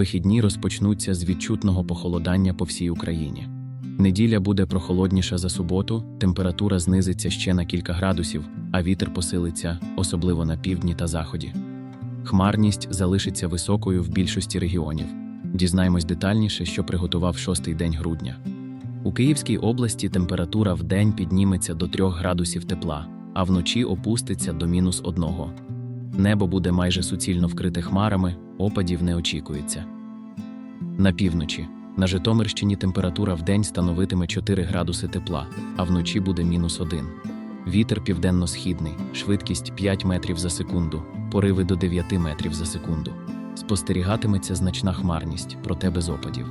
Вихідні розпочнуться з відчутного похолодання по всій Україні. Неділя буде прохолодніша за суботу, температура знизиться ще на кілька градусів, а вітер посилиться, особливо на півдні та заході. Хмарність залишиться високою в більшості регіонів. Дізнаємось детальніше, що приготував шостий день грудня. У Київській області температура в день підніметься до 3 градусів тепла, а вночі опуститься до мінус 1. Небо буде майже суцільно вкрите хмарами, опадів не очікується. На півночі. На Житомирщині температура в день становитиме 4 градуси тепла, а вночі буде мінус 1. Вітер південно-східний, швидкість 5 метрів за секунду, пориви до 9 метрів за секунду. Спостерігатиметься значна хмарність, проте без опадів.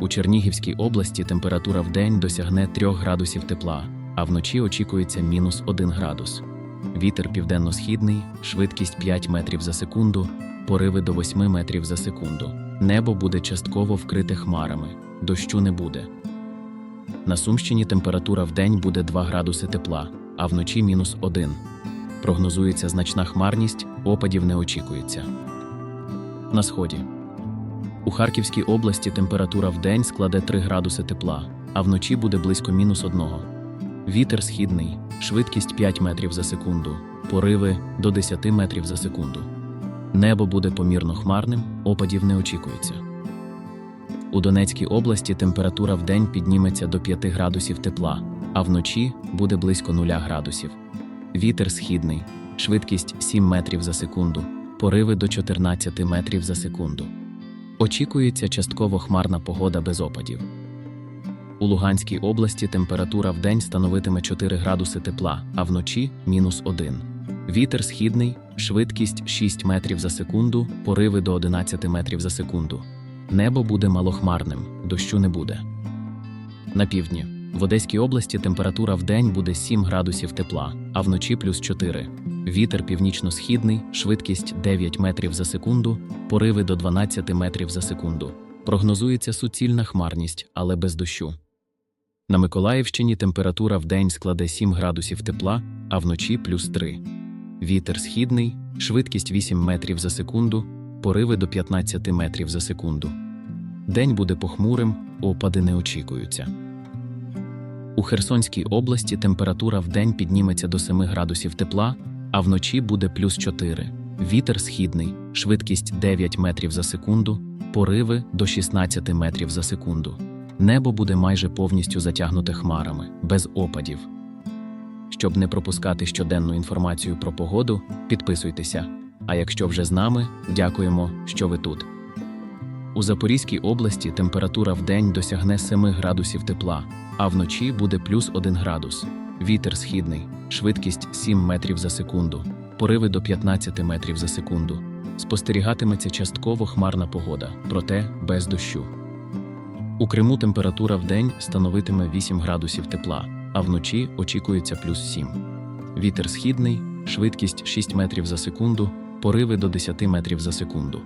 У Чернігівській області температура в день досягне 3 градусів тепла, а вночі очікується мінус 1 градус. Вітер південно-східний, швидкість 5 метрів за секунду, пориви до 8 метрів за секунду. Небо буде частково вкрите хмарами, дощу не буде. На Сумщині температура в день буде 2 градуси тепла, а вночі мінус 1. Прогнозується значна хмарність, опадів не очікується. На сході. У Харківській області температура в день складе 3 градуси тепла, а вночі буде близько мінус 1. Вітер східний, швидкість 5 метрів за секунду, пориви до 10 метрів за секунду. Небо буде помірно хмарним, опадів не очікується. У Донецькій області температура в день підніметься до 5 градусів тепла, а вночі буде близько 0 градусів. Вітер східний, швидкість 7 метрів за секунду, пориви до 14 метрів за секунду. Очікується частково хмарна погода без опадів. У Луганській області температура в день становитиме 4 градуси тепла, а вночі мінус 1. Вітер східний, швидкість 6 метрів за секунду, пориви до 11 метрів за секунду. Небо буде малохмарним, дощу не буде. На півдні. В Одеській області температура в день буде 7 градусів тепла, а вночі плюс 4. Вітер північно-східний, швидкість 9 метрів за секунду, пориви до 12 метрів за секунду. Прогнозується суцільна хмарність, але без дощу. На Миколаївщині температура в день складе 7 градусів тепла, а вночі плюс 3. Вітер східний, швидкість 8 метрів за секунду, пориви до 15 метрів за секунду. День буде похмурим, опади не очікуються. У Херсонській області температура в день підніметься до 7 градусів тепла, а вночі буде плюс 4. Вітер східний, швидкість 9 метрів за секунду, пориви до 16 метрів за секунду. Небо буде майже повністю затягнуте хмарами, без опадів. Щоб не пропускати щоденну інформацію про погоду, підписуйтеся. А якщо вже з нами, дякуємо, що ви тут. У Запорізькій області температура в день досягне 7 градусів тепла, а вночі буде плюс 1 градус. Вітер східний, швидкість 7 метрів за секунду, пориви до 15 метрів за секунду. Спостерігатиметься частково хмарна погода, проте без дощу. У Криму температура в день становитиме 8 градусів тепла, а вночі очікується плюс 7. Вітер східний, швидкість 6 метрів за секунду, пориви до 10 метрів за секунду.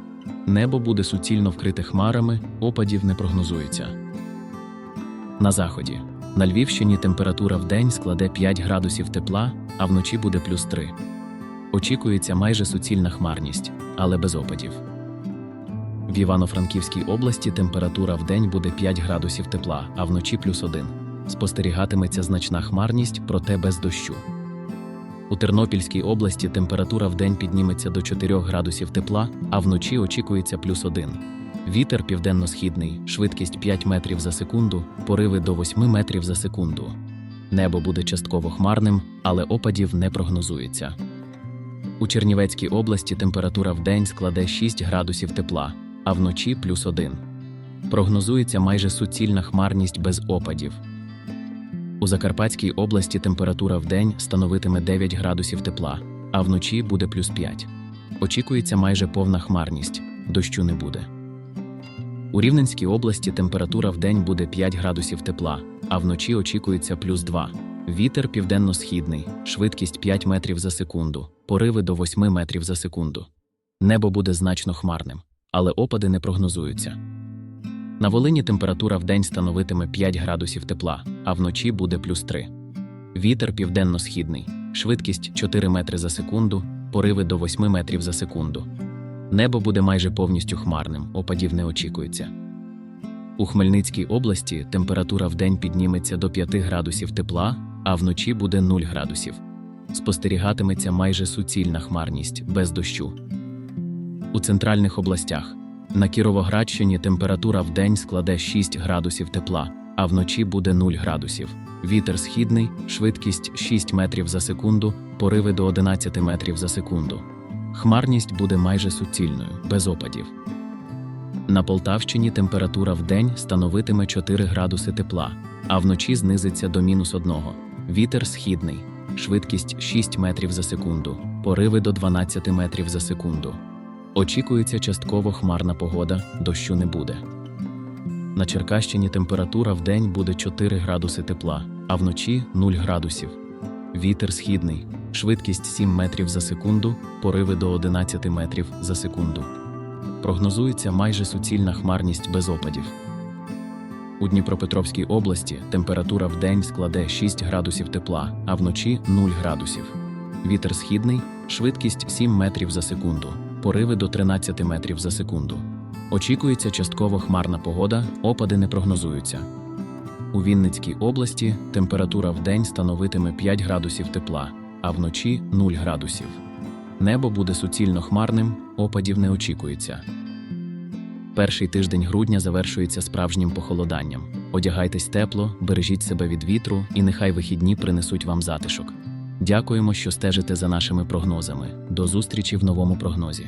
Небо буде суцільно вкрите хмарами, опадів не прогнозується. На заході. На Львівщині температура в день складе 5 градусів тепла, а вночі буде плюс 3. Очікується майже суцільна хмарність, але без опадів. В Івано-Франківській області температура в день буде 5 градусів тепла, а вночі плюс 1. Спостерігатиметься значна хмарність, проте без дощу. У Тернопільській області температура в день підніметься до 4 градусів тепла, а вночі очікується плюс 1. Вітер південно-східний, швидкість 5 метрів за секунду, пориви до 8 метрів за секунду. Небо буде частково хмарним, але опадів не прогнозується. У Чернівецькій області температура в день складе 6 градусів тепла, а вночі плюс 1. Прогнозується майже суцільна хмарність без опадів. У Закарпатській області температура в день становитиме 9 градусів тепла, а вночі буде плюс 5. Очікується майже повна хмарність, дощу не буде. У Рівненській області температура в день буде 5 градусів тепла, а вночі очікується плюс 2. Вітер південно-східний, швидкість 5 метрів за секунду, пориви до 8 метрів за секунду. Небо буде значно хмарним, але опади не прогнозуються. На Волині температура в день становитиме 5 градусів тепла, а вночі буде плюс 3. Вітер південно-східний, швидкість 4 метри за секунду, пориви до 8 метрів за секунду. Небо буде майже повністю хмарним, опадів не очікується. У Хмельницькій області температура вдень підніметься до 5 градусів тепла, а вночі буде 0 градусів. Спостерігатиметься майже суцільна хмарність без дощу. У центральних областях на Кіровоградщині температура вдень складе 6 градусів тепла, а вночі буде 0 градусів. Вітер східний, швидкість 6 метрів за секунду, пориви до 11 метрів за секунду. Хмарність буде майже суцільною, без опадів. На Полтавщині температура вдень становитиме 4 градуси тепла, а вночі знизиться до мінус 1. Вітер східний, швидкість 6 метрів за секунду, пориви до 12 метрів за секунду. Очікується частково хмарна погода, дощу не буде. На Черкащині температура вдень буде 4 градуси тепла, а вночі 0 градусів. Вітер східний, швидкість 7 метрів за секунду, пориви до 11 метрів за секунду. Прогнозується майже суцільна хмарність без опадів. У Дніпропетровській області температура вдень складе 6 градусів тепла, а вночі 0 градусів. Вітер східний, швидкість 7 метрів за секунду, пориви до 13 метрів за секунду. Очікується частково хмарна погода, опади не прогнозуються. У Вінницькій області температура вдень становитиме 5 градусів тепла, а вночі 0 градусів. Небо буде суцільно хмарним, опадів не очікується. Перший тиждень грудня завершується справжнім похолоданням. Одягайтесь тепло, бережіть себе від вітру, і нехай вихідні принесуть вам затишок. Дякуємо, що стежите за нашими прогнозами. До зустрічі в новому прогнозі.